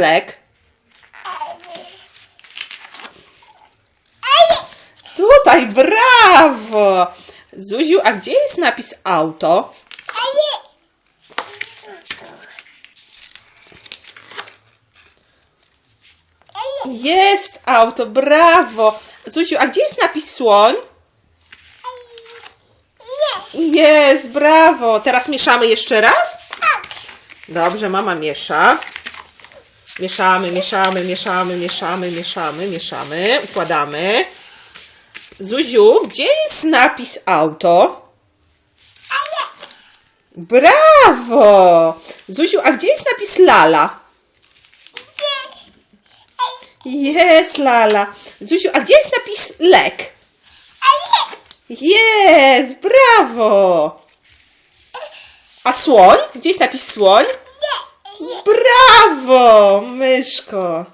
Lek. Tutaj, brawo! Zuziu, a gdzie jest napis auto? Jest auto, brawo! Zuziu, a gdzie jest napis słoń? Jest, brawo! Teraz mieszamy jeszcze raz? Dobrze, mama miesza. Mieszamy, mieszamy, mieszamy, mieszamy, mieszamy, mieszamy. Układamy. Zuziu, gdzie jest napis auto? Brawo! Zuziu, a gdzie jest napis lala? Jest lala. Zuziu, a gdzie jest napis lek? Jest, brawo! A słoń? Gdzie jest napis słoń? Brawo, myszko!